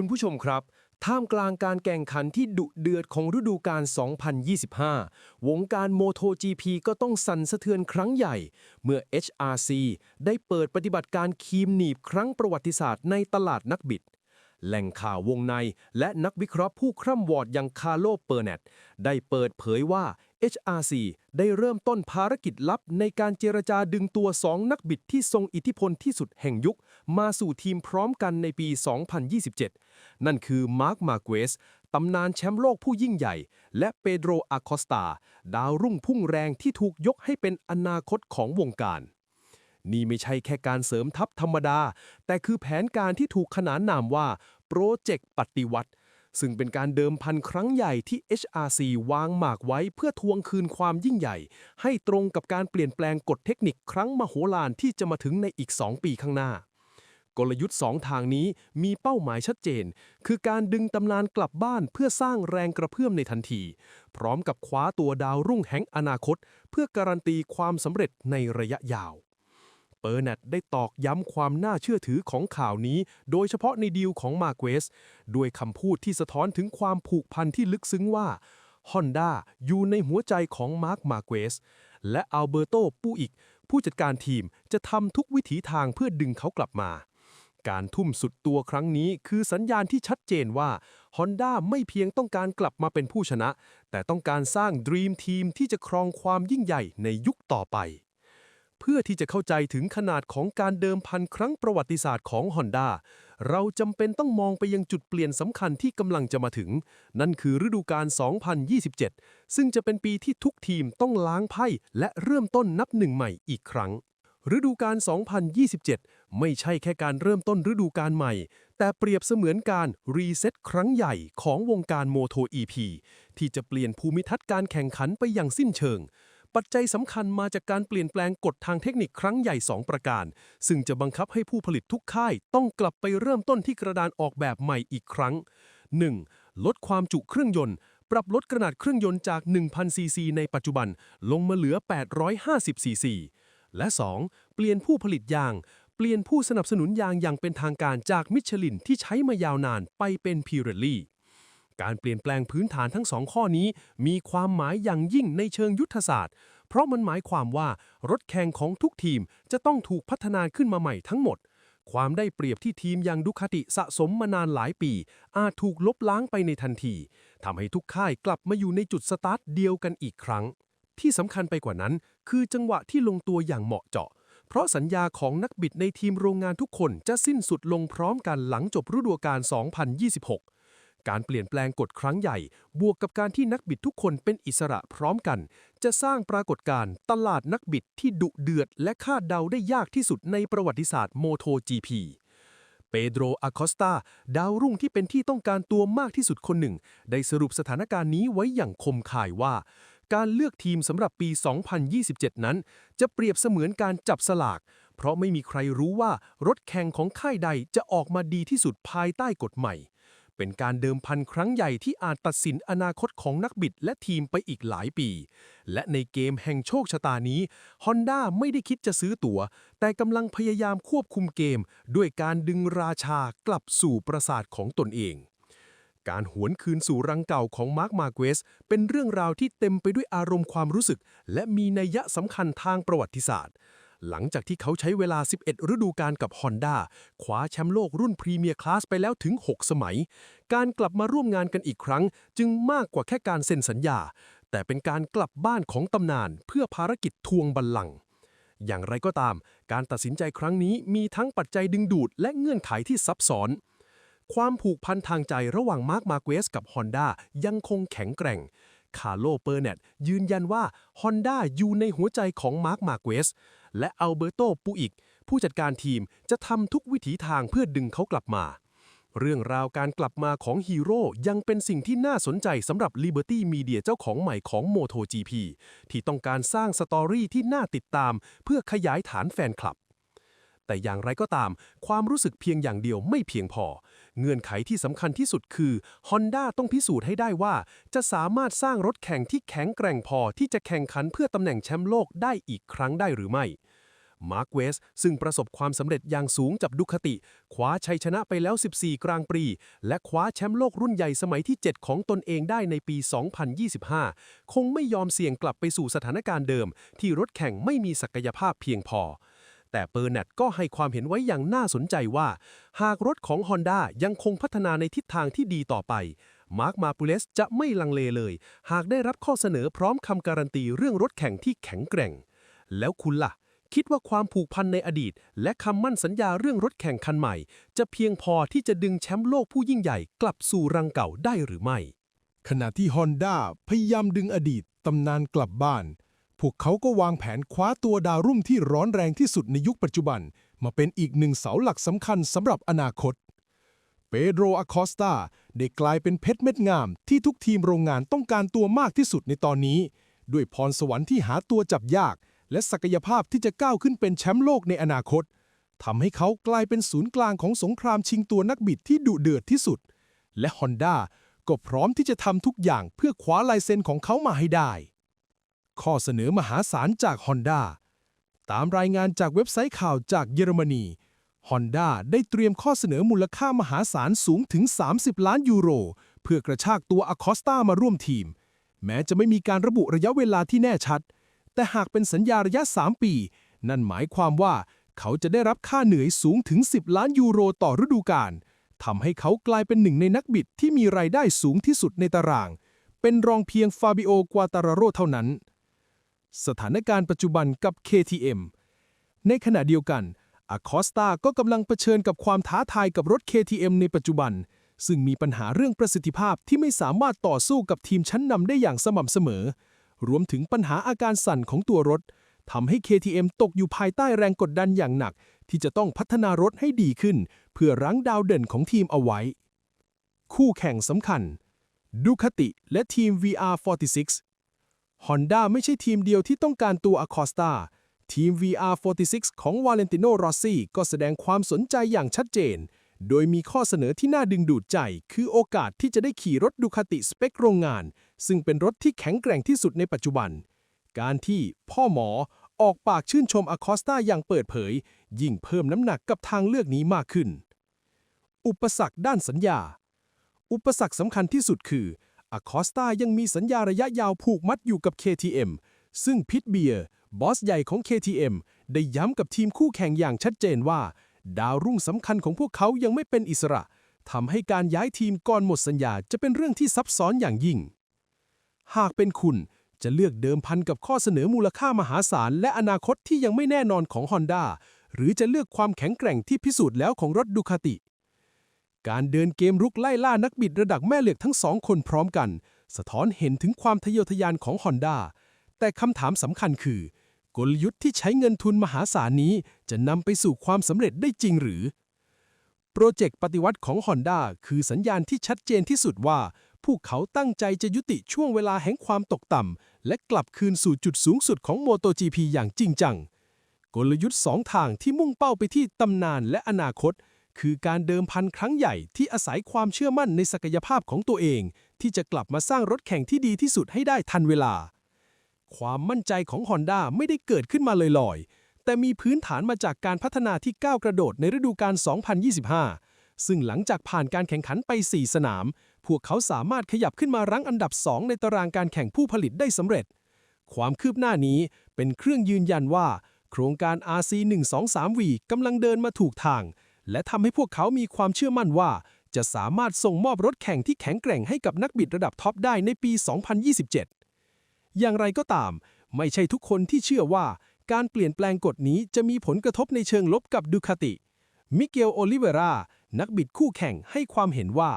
คุณผู้ชมครับ ท่ามกลางการแข่งขันที่ดุเดือดของฤดูกาล 2025 วงการโมโต GP ก็ต้องสั่นสะเทือนครั้งใหญ่ เมื่อ HRC ได้เปิดปฏิบัติการคีมหนีบครั้งประวัติศาสตร์ในตลาดนักบิด แหล่งข่าววงในและนักวิเคราะห์ผู้คร่ำวอดอย่างคาร์โล เปอร์เนตได้เปิดเผยว่า HRC ได้เริ่มต้นภารกิจลับในการเจรจาดึงตัว 2 นักบิดที่ทรงอิทธิพลที่สุดแห่งยุค มาสู่ทีมพร้อมกันในปี 2027 นั่นคือมาร์คมาเกสตำนานแชมป์โลกผู้ยิ่งใหญ่ และเปโดรอาคอสตา ดาวรุ่งพุ่งแรงที่ถูกยกให้เป็นอนาคตของวงการ นี่ไม่ใช่แค่การเสริมทัพธรรมดา แต่คือแผนการที่ถูกขนานนามว่าโปรเจกต์ปฏิวัติ ซึ่งเป็นการเดิมพันครั้งใหญ่ที่ HRC วางหมากไว้เพื่อทวงคืนความยิ่งใหญ่ ให้ตรงกับการเปลี่ยนแปลงกฎเทคนิคครั้งมโหฬารที่จะมาถึงในอีก 2 ปีข้างหน้า กลยุทธ์ 2 ทางนี้มีเป้าหมายชัดเจน คือการดึงตำนานกลับบ้านเพื่อสร้างแรงกระเพื่อมในทันที พร้อมกับคว้าตัวดาวรุ่งแห่งอนาคต เพื่อการันตีความสำเร็จในระยะยาว เปอร์เนตได้ตอกย้ำความน่าเชื่อถือของข่าวนี้ โดยเฉพาะในดีลของมาเกสด้วยคำพูดที่สะท้อนถึงความผูกพันที่ลึกซึ้งว่า Honda อยู่ในหัวใจของมาร์คมาเกสและอัลเบอร์โตปูอิก ผู้จัดการทีมจะทำทุกวิถีทางเพื่อดึงเขากลับมา การทุ่มสุดตัวครั้งนี้คือสัญญาณที่ชัดเจนว่า Honda ไม่เพียงต้องการกลับมาเป็นผู้ชนะ แต่ต้องการสร้าง Dream Team ที่จะครองความยิ่งใหญ่ในยุคต่อไป เพื่อที่จะเข้าใจถึงขนาดของการเดิมพันครั้งประวัติศาสตร์ของ Honda เราจำเป็นต้องมองไปยังจุดเปลี่ยนสำคัญที่กำลังจะมาถึง นั่นคือฤดูกาล 2027 ซึ่งจะเป็นปีที่ทุกทีมต้องล้างไพ่และเริ่มต้นนับหนึ่งใหม่อีกครั้ง ฤดูกาล 2027 ไม่ใช่แค่การเริ่มต้นฤดูกาลใหม่ แต่เปรียบเสมือนการรีเซ็ตครั้งใหญ่ของวงการโมโต EP ที่จะเปลี่ยนภูมิทัศน์การแข่งขันไปอย่างสิ้นเชิง ปัจจัยสำคัญมาจากการเปลี่ยนแปลงกฎทางเทคนิคครั้งใหญ่ 2 ประการ ซึ่งจะบังคับให้ผู้ผลิตทุกค่าย ต้องกลับไปเริ่มต้นที่กระดานออกแบบใหม่อีกครั้ง 1. ลดความจุเครื่องยนต์ ปรับลดขนาดเครื่องยนต์จาก 1,000 ซีซีในปัจจุบัน ลงมาเหลือ 850 ซีซี และ 2. เปลี่ยนผู้ผลิตยาง เปลี่ยนผู้สนับสนุนยางอย่างเป็นทางการจากมิชลินที่ใช้มายาวนานไปเป็นพีเรลลี่ การเปลี่ยนแปลงพื้นฐานทั้งสองข้อนี้ มีความหมายอย่างยิ่งในเชิงยุทธศาสตร์ เพราะมันหมายความว่ารถแข่งของทุกทีมจะต้องถูกพัฒนาขึ้นมาใหม่ทั้งหมด ความได้เปรียบที่ทีมอย่างดุคาติสะสมมานานหลายปี อาจถูกลบล้างไปในทันทีทำให้ทุกค่ายกลับมาอยู่ในจุดสตาร์ทเดียวกันอีกครั้ง ที่สำคัญไปกว่านั้น คือจังหวะที่ลงตัวอย่างเหมาะเจาะเพราะสัญญาของนักบิดในทีมโรงงานทุกคนจะสิ้นสุดลงพร้อมกันหลังจบฤดูกาล 2026 การเปลี่ยนแปลงกฎครั้งใหญ่ บวกกับการที่นักบิดทุกคนเป็นอิสระพร้อมกัน จะสร้างปรากฏการณ์ตลาดนักบิดที่ดุเดือด และคาดเดาได้ยากที่สุดในประวัติศาสตร์โมโต GP เปโดรอาคอสตาดาวรุ่งที่เป็นที่ต้องการตัวมากที่สุดคนหนึ่ง ได้สรุปสถานการณ์นี้ไว้อย่างคมคายว่า การเลือกทีมสำหรับปี 2027 นั้น จะเปรียบเสมือนการจับสลาก เพราะไม่มีใครรู้ว่ารถแข่งของค่ายใดจะออกมาดีที่สุดภายใต้กฎใหม่ เป็นการเดิมพันครั้งใหญ่ที่อาจตัดสินอนาคตของนักบิดและทีมไปอีกหลายปี และในเกมแห่งโชคชะตานี้ Honda ไม่ได้คิดจะซื้อตัว๋ว แต่กำลังพยายามควบคุมเกม ด้วยการดึงราชากลับสู่ปราสาทของตนเอง การหวนคืนสู่รังเก่าของมาร์คมาเกสเป็นเรื่องราวที่เต็มไปด้วยอารมณ์ความรู้สึก และมีนัยยะสำคัญทางประวัติศาสตร์ หลังจากที่เขาใช้เวลา 11 ฤดูกาลกับ Honda คว้าแชมป์โลกรุ่นพรีเมียร์คลาสไปแล้วถึง 6 สมัย การกลับมาร่วมงานกันอีกครั้ง จึงมากกว่าแค่การเซ็นสัญญา แต่เป็นการกลับบ้านของตำนานเพื่อภารกิจทวงบัลลังก์อย่างไรก็ตาม การตัดสินใจครั้งนี้มีทั้งปัจจัยดึงดูดและเงื่อนไขที่ซับซ้อน ความผูกพันทางใจระหว่างมาร์คมาเกสกับ Honda ยังคงแข็งแกร่ง คาร์โลเปอร์เนตยืนยันว่า Honda อยู่ในหัวใจของมาร์คมาเกส และอัลเบอร์โตปูอิก ผู้จัดการทีมจะทำทุกวิถีทางเพื่อดึงเขากลับมา เรื่องราวการกลับมาของฮีโร่ยังเป็นสิ่งที่น่าสนใจสำหรับ Liberty Media เจ้าของใหม่ของ MotoGP ที่ต้องการสร้างสตอรี่ที่น่าติดตาม เพื่อขยายฐานแฟนคลับ แต่อย่างไรก็ตาม ความรู้สึกเพียงอย่างเดียวไม่เพียงพอ เงื่อนไขที่สำคัญที่สุดคือ Honda ต้องพิสูจน์ให้ได้ว่า จะสามารถสร้างรถแข่งที่แข็งแกร่งพอที่จะแข่งขันเพื่อตำแหน่งแชมป์โลกได้อีกครั้งได้หรือไม่มาร์คเวสซึ่งประสบความสำเร็จอย่างสูงจับดุคติคว้าชัยชนะไปแล้ว 14 กลางปรีและคว้าแชมป์โลกรุ่นใหญ่สมัยที่ 7 ของตนเองได้ในปี 2025 คงไม่ยอมเสี่ยงกลับไปสู่สถานการณ์เดิม ที่รถแข่งไม่มีศักยภาพเพียงพอ แต่เปอร์แนตก็ให้ความเห็นไว้อย่างน่าสนใจว่า หากรถของ Honda ยังคงพัฒนาในทิศทางที่ดีต่อไป มาร์คมาปูเลสจะไม่ลังเลเลย หากได้รับข้อเสนอพร้อมคำการันตีเรื่องรถแข่งที่แข็งแกร่ง แล้วคุณล่ะ คิดว่าความผูกพันในอดีต และคำมั่นสัญญาเรื่องรถแข่งคันใหม่ จะเพียงพอที่จะดึงแชมป์โลกผู้ยิ่งใหญ่กลับสู่รังเก่าได้หรือไม่ ขณะที่ Honda พยายามดึงอดีตตำนานกลับบ้าน พวกเขาก็วางแผนคว้าตัวดาวรุ่งที่ร้อนแรงที่สุดในยุคปัจจุบัน มาเป็นอีกหนึ่งเสาหลักสำคัญสำหรับอนาคต เปโดรอคอสตาได้กลายเป็นเพชรเม็ดงาม ที่ทุกทีมโรงงานต้องการตัวมากที่สุดในตอนนี้ ด้วยพรสวรรค์ที่หาตัวจับยาก และศักยภาพที่จะก้าวขึ้นเป็นแชมป์โลกในอนาคตทำให้เขากลายเป็นศูนย์กลางของสงครามชิงตัวนักบิดที่ดุเดือดที่สุด และ Honda ก็พร้อมที่จะทำทุกอย่างเพื่อคว้าลายเซ็นของเขามาให้ได้ ข้อเสนอมหาศาลจาก Honda ตามรายงานจากเว็บไซต์ข่าวจากเยอรมนี Honda ได้เตรียมข้อเสนอมูลค่ามหาศาลสูงถึง 30 ล้านยูโร เพื่อกระชากตัวอคอสตามาร่วมทีม แม้จะไม่มีการระบุระยะเวลาที่แน่ชัด แต่หากเป็นสัญญาระยะ 3 ปี นั่นหมายความว่าเขาจะได้รับค่าเหนื่อยสูงถึง 10 ล้านยูโรต่อฤดูกาลทำให้เขากลายเป็นหนึ่งในนักบิดที่มีรายได้สูงที่สุดในตาราง เป็นรองเพียงฟาบิโอกวาตาราโรเท่านั้น สถานการณ์ปัจจุบันกับ KTM ในขณะเดียวกันอคอสตาก็กำลังเผชิญกับความท้าทายกับรถ KTM ในปัจจุบัน ซึ่งมีปัญหาเรื่องประสิทธิภาพที่ไม่สามารถต่อสู้กับทีมชั้นนำได้อย่างสม่ำเสมอ รวมถึงปัญหาอาการสั่นของตัวรถทำให้ KTM ตกอยู่ภายใต้แรงกดดันอย่างหนัก ที่จะต้องพัฒนารถให้ดีขึ้น เพื่อรั้งดาวเด่นของทีมเอาไว้ คู่แข่งสำคัญดูคติและทีม VR46 Honda ไม่ใช่ทีมเดียวที่ต้องการตัวอคอสตาทีม VR46 ของวาเลนติโนรอสซี่ก็แสดงความสนใจอย่างชัดเจน โดยมีข้อเสนอที่น่าดึงดูดใจ คือโอกาสที่จะได้ขี่รถดูคาติสเปคโรงงาน ซึ่งเป็นรถที่แข็งแกร่งที่สุดในปัจจุบัน การที่พ่อหมอออกปากชื่นชมอคอสตาอย่างเปิดเผย ยิ่งเพิ่มน้ำหนักกับทางเลือกนี้มากขึ้น อุปสรรคด้านสัญญา อุปสรรคสำคัญที่สุดคือ อคอสตายังมีสัญญาระยะยาวผูกมัดอยู่กับ KTM ซึ่งพิทเบียร์บอสใหญ่ของ KTM ได้ย้ำกับทีมคู่แข่งอย่างชัดเจนว่า ดาวรุ่งสำคัญของพวกเขายังไม่เป็นอิสระทำให้การย้ายทีมก่อนหมดสัญญาจะเป็นเรื่องที่ซับซ้อนอย่างยิ่ง หากเป็นคุณจะเลือกเดิมพันกับข้อเสนอมูลค่ามหาศาล และอนาคตที่ยังไม่แน่นอนของ Honda หรือจะเลือกความแข็งแกร่งที่พิสูจน์แล้วของรถดูคาติ การเดินเกมรุกไล่ล่านักบิดระดับแม่เหล็กทั้งสองคนพร้อมกัน สะท้อนเห็นถึงความทะเยอทะยานของ Honda แต่คำถามสำคัญคือ กลยุทธ์ที่ใช้เงินทุนมหาศาลนี้จะนำไปสู่ความสำเร็จได้จริงหรือ โปรเจกต์ปฏิวัติของ Honda คือสัญญาณที่ชัดเจนที่สุดว่า พวกเขาตั้งใจจะยุติช่วงเวลาแห่งความตกต่ำและกลับคืนสู่จุดสูงสุดของ MotoGP อย่างจริงจัง กลยุทธ์สองทางที่มุ่งเป้าไปที่ตำนานและอนาคต คือการเดิมพันครั้งใหญ่ที่อาศัยความเชื่อมั่นในศักยภาพของตัวเอง ที่จะกลับมาสร้างรถแข่งที่ดีที่สุดให้ได้ทันเวลา ความมั่นใจของ Honda ไม่ได้เกิดขึ้นมาลอยๆ แต่มีพื้นฐานมาจากการพัฒนาที่ก้าวกระโดดในฤดูกาล 2025 ซึ่งหลังจากผ่านการแข่งขันไป 4 สนาม พวกเขาสามารถขยับขึ้นมารั้งอันดับ 2 ในตารางการแข่งผู้ผลิตได้สำเร็จ ความคืบหน้านี้เป็นเครื่องยืนยันว่า โครงการ RC123V กำลังเดินมาถูกทาง และทำให้พวกเขามีความเชื่อมั่นว่า จะสามารถส่งมอบรถแข่งที่แข็งแกร่งให้กับนักบิดระดับท็อปได้ในปี 2027 อย่างไรก็ตาม ไม่ใช่ทุกคนที่เชื่อว่า การเปลี่ยนแปลงกฎนี้จะมีผลกระทบในเชิงลบกับดูคาติ มิเกลโอลิเวรานักบิดคู่แข่งให้ความเห็นว่า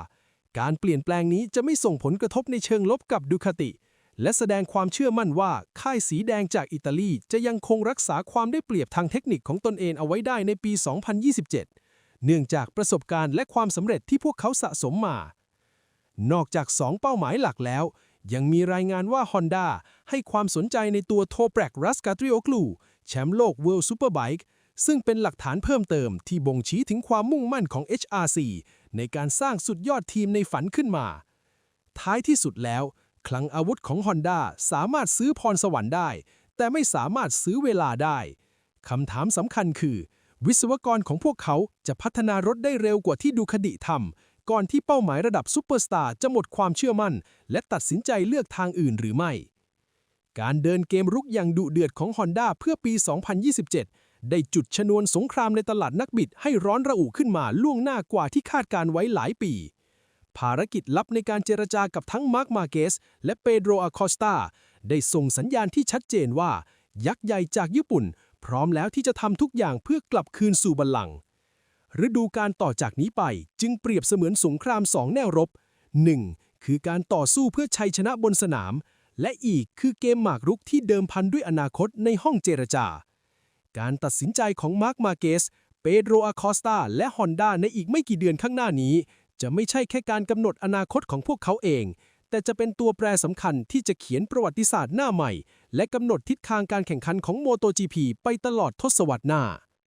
การเปลี่ยนแปลงนี้จะไม่ส่งผลกระทบในเชิงลบกับดูคาติ และแสดงความเชื่อมั่นว่า ค่ายสีแดงจากอิตาลีจะยังคงรักษาความได้เปรียบทางเทคนิคของตนเองเอาไว้ได้ในปี 2027 เนื่องจากประสบการณ์และความสำเร็จที่พวกเขาสะสมมา นอกจาก 2 เป้าหมายหลักแล้ว ยังมีรายงานว่า Honda ให้ความสนใจในตัวโทแปรกรัสกาตริโอกลูแชมป์โลก World Superbike ซึ่งเป็นหลักฐานเพิ่มเติมที่บ่งชี้ถึงความมุ่งมั่นของ HRC ในการสร้างสุดยอดทีมในฝันขึ้นมา ท้ายที่สุดแล้ว คลังอาวุธของ Honda สามารถซื้อพรสวรรค์ได้ แต่ไม่สามารถซื้อเวลาได้คำถามสำคัญคือ วิศวกรของพวกเขาจะพัฒนารถได้เร็วกว่าที่ดูคดีทำก่อนที่เป้าหมายระดับซูเปอร์สตาร์จะหมดความเชื่อมั่น และตัดสินใจเลือกทางอื่นหรือไม่ การเดินเกมรุกอย่างดุเดือดของ Honda เพื่อปี 2027 ได้จุดชนวนสงครามในตลาดนักบิดให้ร้อนระอุขึ้นมาล่วงหน้ากว่าที่คาดการไว้หลายปีภารกิจลับในการเจรจากับทั้งมาร์คมาเกสและเปโดรอาคอสตาได้ส่งสัญญาณที่ชัดเจนว่า ยักษ์ใหญ่จากญี่ปุ่น พร้อมแล้วที่จะทำทุกอย่างเพื่อกลับคืนสู่บัลลังก์ฤดูการต่อจากนี้ไปจึงเปรียบเสมือนสงครามสองแนวรบ 1. คือการต่อสู้เพื่อชัยชนะบนสนาม และอีกคือเกมหมากรุกที่เดิมพันด้วยอนาคตในห้องเจรจา การตัดสินใจของมาร์คมาเกส เปโดรอาคอสตา และฮอนด้าในอีกไม่กี่เดือนข้างหน้านี้ จะไม่ใช่แค่การกำหนดอนาคตของพวกเขาเอง แต่จะเป็นตัวแปรสำคัญที่จะเขียนประวัติศาสตร์หน้าใหม่ และกำหนดทิศทางการแข่งขันของ MotoGP ไปตลอดทศวรรษหน้า